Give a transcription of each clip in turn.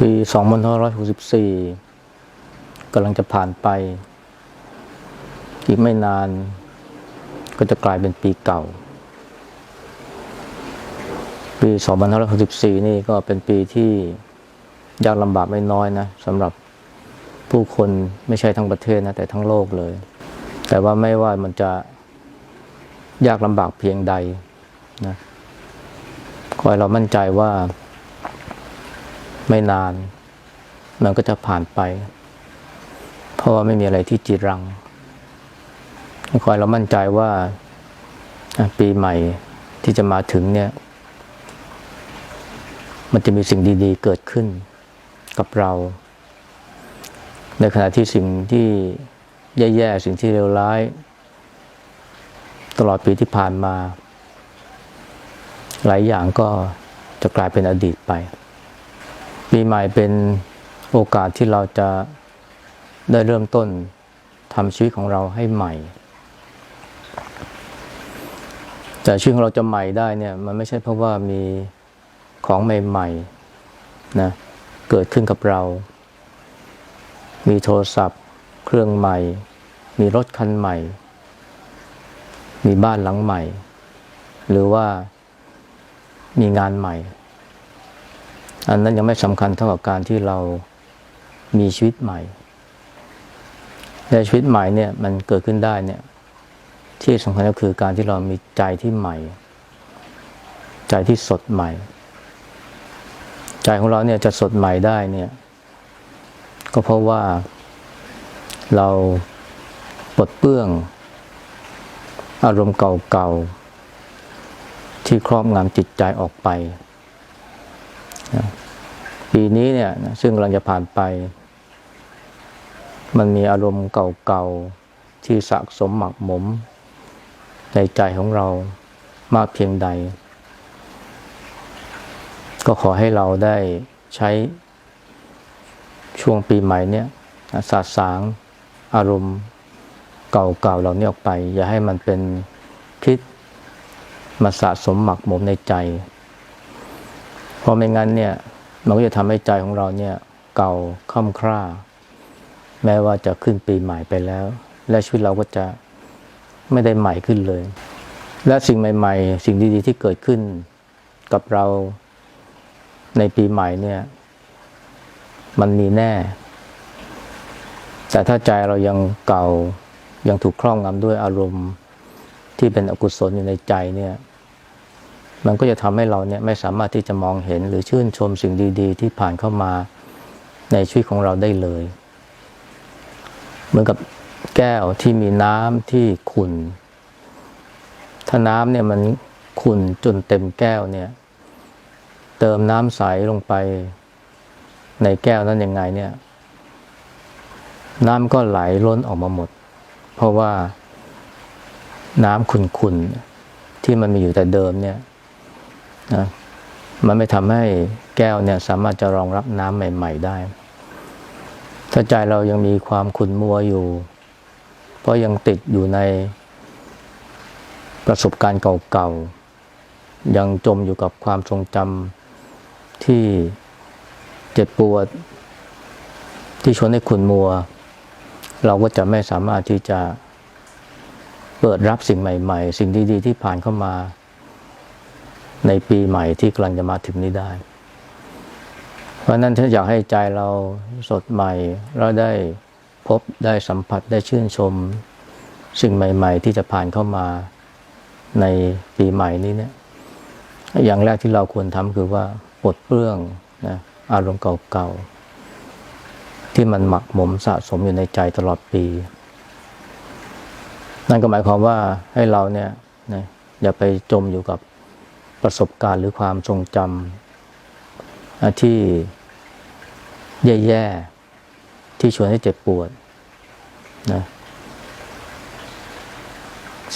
ปี 2564กำลังจะผ่านไป อีกไม่นานก็จะกลายเป็นปีเก่า ปี 2564 นี่ก็เป็นปีที่ยากลำบากไม่น้อยนะสำหรับผู้คนไม่ใช่ทั้งประเทศนะ แต่ทั้งโลกเลย แต่ว่าไม่ว่ามันจะยากลำบากเพียงใดนะขอให้เรามั่นใจว่า ไม่นาน มันก็จะผ่านไป เพราะว่าไม่มีอะไรที่จีรังขอให้เรามั่นใจว่าปีใหม่ที่จะมาถึงเนี่ย มันจะมีสิ่งดี ๆ เกิดขึ้นกับเรา ในขณะที่สิ่งที่แย่ๆสิ่งที่เลวร้าย ตลอดปีที่ผ่านมา หลายอย่างก็จะกลายเป็นอดีตไป ปีใหม่เป็นโอกาสที่เราจะได้เริ่มต้นทำชีวิตของเราให้ใหม่ แต่ชีวิตของเราจะใหม่ได้เนี่ยมันไม่ใช่เพราะว่ามีของใหม่ๆนะเกิดขึ้นกับเรา มีโทรศัพท์ เครื่องใหม่ มีรถคันใหม่ มีบ้านหลังใหม่ หรือว่ามีงานใหม่ อันนั้นยังไม่สำคัญเท่ากับการที่เรามีชีวิตใหม่ในชีวิตใหม่เนี่ยมันเกิดขึ้นได้เนี่ย ที่สำคัญก็คือการที่เรามีใจที่ใหม่ ใจที่สดใหม่ ใจของเราเนี่ยจะสดใหม่ได้เนี่ย ก็เพราะว่าเราปลดเปลื้อง อารมณ์เก่าๆที่ครอบงำจิตใจออกไป ปีนี้เนี่ยซึ่งกำลังจะผ่านไป มันมีอารมณ์เก่าๆ ที่สะสมหมักหมม ในใจของเรามากเพียงใด ก็ขอให้เราได้ใช้ช่วงปีใหม่เนี่ยสาสางอารมณ์เก่าๆเหล่านี้ออกไป อย่าให้มันเป็นพิษมาสะสมหมักหมมในใจ เพราะไม่งั้นเนี่ยมันก็จะทำให้ใจของเราเนี่ยเก่าค่ำคร่า แม้ว่าจะขึ้นปีใหม่ไปแล้ว และชีวิตเราก็จะไม่ได้ใหม่ขึ้นเลย และสิ่งใหม่ ๆ สิ่งดีๆที่เกิดขึ้นกับเราในปีใหม่เนี่ย มันมีแน่ แต่ถ้าใจเรายังเก่ายังถูกครอบงำด้วยอารมณ์ที่เป็นอกุศลอยู่ในใจเนี่ย มันก็จะทำให้เราเนี่ยไม่สามารถที่จะมองเห็น หรือชื่นชมสิ่งดีๆ ที่ผ่านเข้ามาในชีวิตของเราได้เลย เหมือนกับแก้วที่มีน้ำที่ขุ่น ถ้าน้ำเนี่ยมันขุ่นจนเต็มแก้วเนี่ย เติมน้ำใสลงไปในแก้วนั้นยังไงเนี่ย น้ำก็ไหลล้นออกมาหมด เพราะว่าน้ำขุ่นๆที่มันมีอยู่แต่เดิมเนี่ย นะมันไม่ทำให้แก้วเนี่ยสามารถจะรองรับน้ำใหม่ ๆ ได้ ถ้าใจเรายังมีความขุ่นมัวอยู่ เพราะยังติดอยู่ในประสบการณ์เก่าๆ ยังจมอยู่กับความทรงจำที่เจ็บปวด ที่ชวนให้ขุ่นมัว เราก็จะไม่สามารถที่จะเปิดรับสิ่งใหม่ ๆ สิ่งดีๆ ที่ผ่านเข้ามา ในปีใหม่ที่กำลังจะมาถึงนี้ได้ เพราะนั้นถ้าอยากให้ใจเราสดใหม่ เราได้พบได้สัมผัสได้ชื่นชม สิ่งใหม่ ๆ ที่จะผ่านเข้ามาในปีใหม่นี้เนี่ย อย่างแรกที่เราควรทำคือว่าปลดเปลื้องนะอารมณ์เก่าๆ ที่มันหมักหมมสะสมอยู่ในใจตลอดปี นั่นก็หมายความว่าให้เราเนี่ยนะอย่าไปจมอยู่กับ ประสบการณ์หรือความทรงจำที่แย่ๆ ที่ชวนให้เจ็บปวดนะ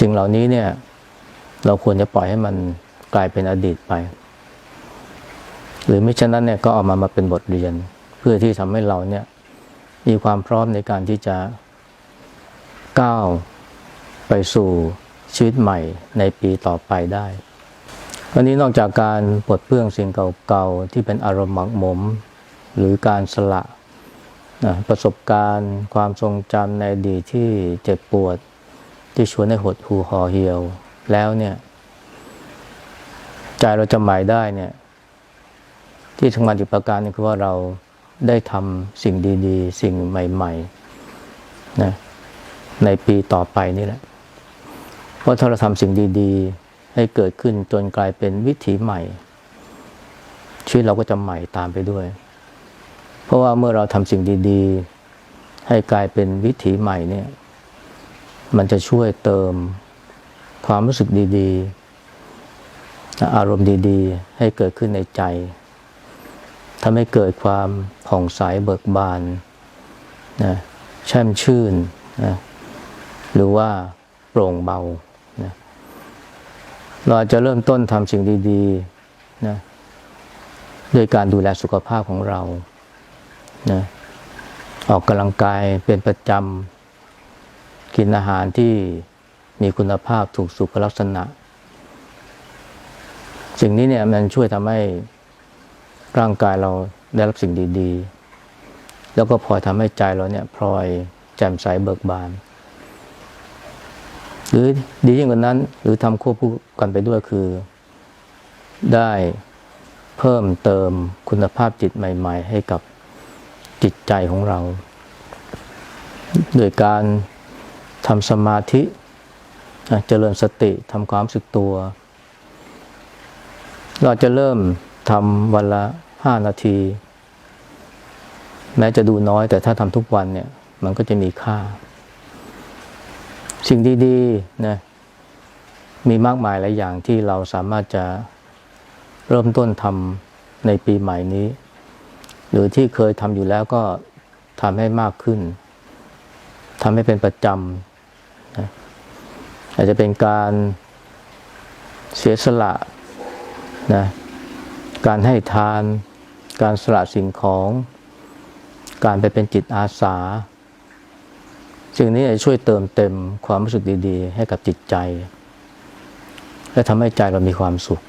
สิ่งเหล่านี้เนี่ย เราควรจะปล่อยให้มันกลายเป็นอดีตไป หรือไม่เช่นนั้นเนี่ยก็เอามามาเป็นบทเรียน เพื่อที่ทำให้เราเนี่ย มีความพร้อมในการที่จะก้าวไปสู่ชีวิตใหม่ในปีต่อไปได้ วันนี้นอกจากการปลดเปลื้องสิ่งเก่าๆ ที่เป็นอารมณ์หมักหมม หรือการสละนะประสบการณ์ความทรงจำในอดีตที่เจ็บปวดที่ชวนให้หดหูห่อเหี่ยว แล้วเนี่ย ใจเราจะหมายได้เนี่ย ที่สำคัญอีกประการนึงคือว่าเราได้ทำสิ่งดี ๆ สิ่งใหม่ๆนะในปีต่อไปนี่แหละเพราะถ้าเราทำสิ่งดี ๆ ให้เกิดขึ้นจนกลายเป็นวิถีใหม่ ชีวิตเราก็จะใหม่ตามไปด้วย เพราะว่าเมื่อเราทำสิ่งดี ๆ ให้กลายเป็นวิถีใหม่เนี่ย มันจะช่วยเติมความรู้สึกดีๆ อารมณ์ดีๆ ให้เกิดขึ้นในใจทำให้เกิดความผ่องใสเบิกบานนะแช่มชื่นนะหรือว่าโปร่งเบานะ เราจจะเริ่มต้นทำสิ่งดีๆนะด้วยการดูแลสุขภาพของเรานะออกกำลังกายเป็นประจำกินอาหารที่มีคุณภาพถูกสุขลักษณะ สิ่งนี้เนี่ยมันช่วยทำให้ร่างกายเราได้รับสิ่งดี ๆ แล้วก็พลอยทำให้ใจเราเนี่ยพลอยแจ่มใสเบิกบาน หรือดียิ่งกว่านั้น หรือทำควบคู่กันไปด้วยคือ ได้เพิ่มเติมคุณภาพจิตใหม่ ๆ ให้กับจิตใจของเรา โดยการทำสมาธิเจริญสติทำความสึกตัว เราจะเริ่มทำวันละห้านาที แม้จะดูน้อยแต่ถ้าทำทุกวันเนี่ย มันก็จะมีค่า สิ่งดีๆนะมีมากมายหลายอย่างที่เราสามารถจะเริ่มต้นทำในปีใหม่นี้ หรือที่เคยทำอยู่แล้วก็ทำให้มากขึ้นทำให้เป็นประจำนะอาจจะเป็นการเสียสละนะการให้ทาน การสละสิ่งของ การไปเป็นจิตอาสา สิ่งนี้จะช่วยเติมเต็มความรู้สึกดี ๆ ให้กับจิตใจ และทำให้ใจเรามีความสุข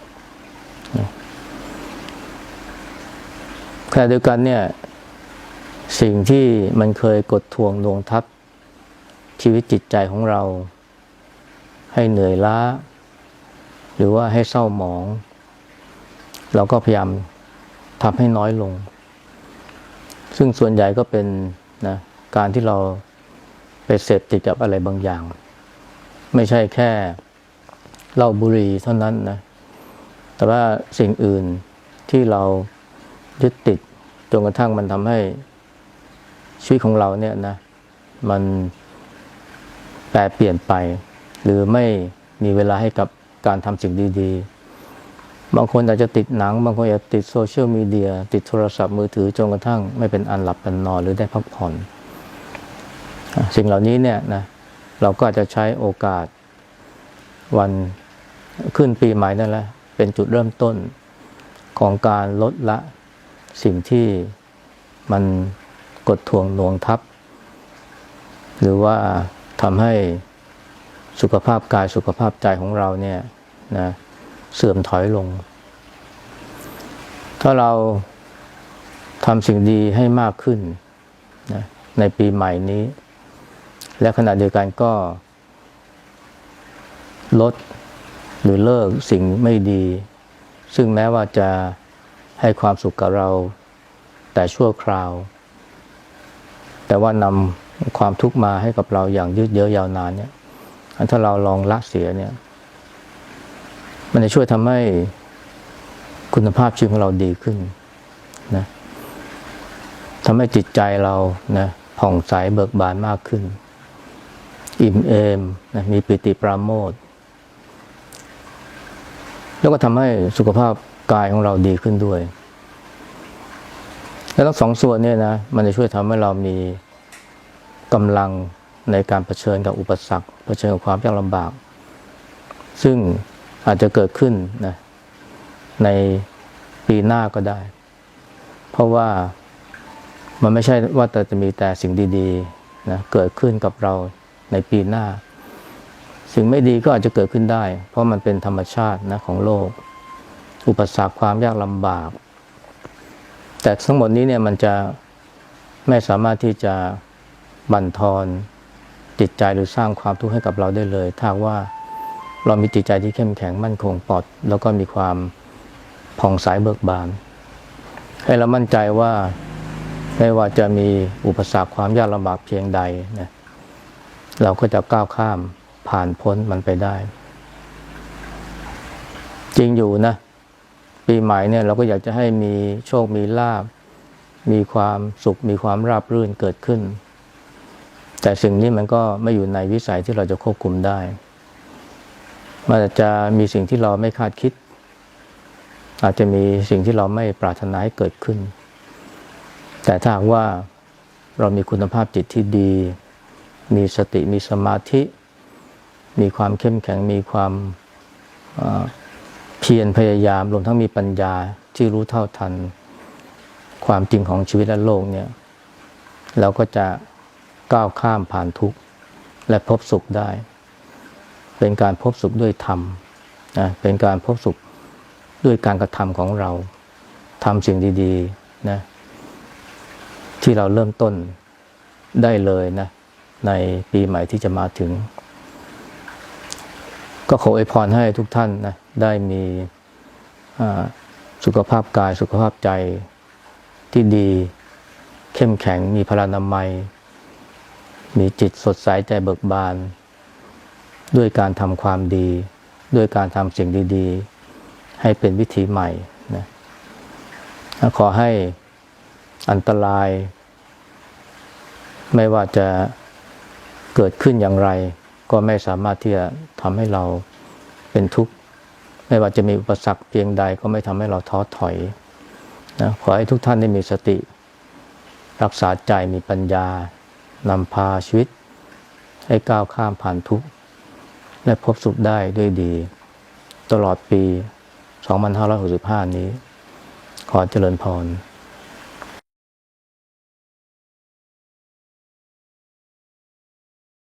ขณะเดียวกันเนี่ย สิ่งที่มันเคยกดทวงดวงทับชีวิตจิตใจของเรา ให้เหนื่อยล้า หรือว่าให้เศร้าหมอง เราก็พยายามทำให้น้อยลง ซึ่งส่วนใหญ่ก็เป็นนะการที่เรา ไปเสพติดกับอะไรบางอย่าง ไม่ใช่แค่เหล้าบุหรี่เท่านั้นนะ แต่ว่าสิ่งอื่นที่เรายึดติดจนกระทั่งมันทำให้ชีวิตของเราเนี่ยนะ มันแปรเปลี่ยนไป หรือไม่มีเวลาให้กับการทำสิ่งดีๆ บางคนอาจจะติดหนัง บางคนอาจจะติดโซเชียลมีเดีย ติดโทรศัพท์มือถือจนกระทั่งไม่เป็นอันหลับอันนอนหรือได้พักผ่อน สิ่งเหล่านี้เนี่ยนะเราก็อาจจะใช้โอกาสวันขึ้นปีใหม่นั่นแหละเป็นจุดเริ่มต้นของการลดละสิ่งที่มันกดทวงหน่วงทับ หรือว่าทำให้สุขภาพกายสุขภาพใจของเราเนี่ยนะเสื่อมถอยลง ถ้าเราทำสิ่งดีให้มากขึ้นนะในปีใหม่นี้ และขณะเดียวกันก็ ลดหรือเลิกสิ่งไม่ดี ซึ่งแม้ว่าจะให้ความสุขกับเรา แต่ชั่วคราว แต่ว่านำความทุกข์มาให้กับเราอย่างยืดเยื้อยาวนานเนี่ยถ้าเราลองละเสียเนี่ย มันจะช่วยทำให้คุณภาพชีวิตของเราดีขึ้นนะทำให้จิตใจเรานะผ่องใสเบิกบานมากขึ้น อิ่มเอมนะมีปิติปราโมทแล้วก็ทำให้สุขภาพกายของเราดีขึ้นด้วย แล้วทั้งสองส่วนเนี่ยนะ มันจะช่วยทำให้เรามีกำลังในการเผชิญกับอุปสรรคเผชิญกับความยากลำบาก ซึ่งอาจจะเกิดขึ้นนะในปีหน้าก็ได้ เพราะว่ามันไม่ใช่ว่าแต่จะมีแต่สิ่งดีๆนะเกิดขึ้นกับเรา ในปีหน้า สิ่งไม่ดีก็อาจจะเกิดขึ้นได้ เพราะมันเป็นธรรมชาตินะของโลก อุปสรรคความยากลำบาก แต่ทั้งหมดนี้เนี่ยมันจะไม่สามารถที่จะบั่นทอนจิตใจหรือสร้างความทุกข์ให้กับเราได้เลย ถ้าว่าเรามีจิตใจที่เข้มแข็งมั่นคงปลอด แล้วก็มีความผ่องใสเบิกบาน ให้เรามั่นใจว่าไม่ว่าจะมีอุปสรรคความยากลำบากเพียงใดนะ เราก็จะก้าวข้ามผ่านพ้นมันไปได้ จริงอยู่นะ ปีใหม่เนี่ยเราก็อยากจะให้มีโชคมีลาบ มีความสุข มีความราบรื่นเกิดขึ้น แต่สิ่งนี้มันก็ไม่อยู่ในวิสัยที่เราจะควบคุมได้ มันจะมีสิ่งที่เราไม่คาดคิด อาจจะมีสิ่งที่เราไม่ปรารถนาให้เกิดขึ้น แต่ถ้าว่าเรามีคุณภาพจิตที่ดี มีสติมีสมาธิ มีความเข้มแข็ง มีความเพียรพยายามรวมทั้งมีปัญญาที่รู้เท่าทัน ความจริงของชีวิตและโลกเนี่ยเราก็จะก้าวข้ามผ่านทุกข์และพบสุขได้ เป็นการพบสุขด้วยธรรมนะเป็นการพบสุขด้วยการกระทำของเราทำสิ่งดีๆนะที่เราเริ่มต้นได้เลยนะ ในปีใหม่ที่จะมาถึง ก็ขออวยพรให้ทุกท่านนะได้มีสุขภาพกายสุขภาพใจที่ดี เข้มแข็งมีพลานามัย มีจิตสดใสใจเบิกบาน ด้วยการทำความดี ด้วยการทำสิ่งดี ๆ ให้เป็นวิถีใหม่นะขอให้อันตราย ไม่ว่าจะ เกิดขึ้นอย่างไร ก็ไม่สามารถที่จะทำให้เราเป็นทุกข์ ไม่ว่าจะมีอุปสรรคเพียงใดก็ไม่ทำให้เราท้อถอยนะขอให้ทุกท่านได้มีสติ รักษาใจมีปัญญานำพาชีวิต ให้ก้าวข้ามผ่านทุกข์ และพบสุขได้ด้วยดี ตลอดปี 2565 นี้ ขอเจริญพร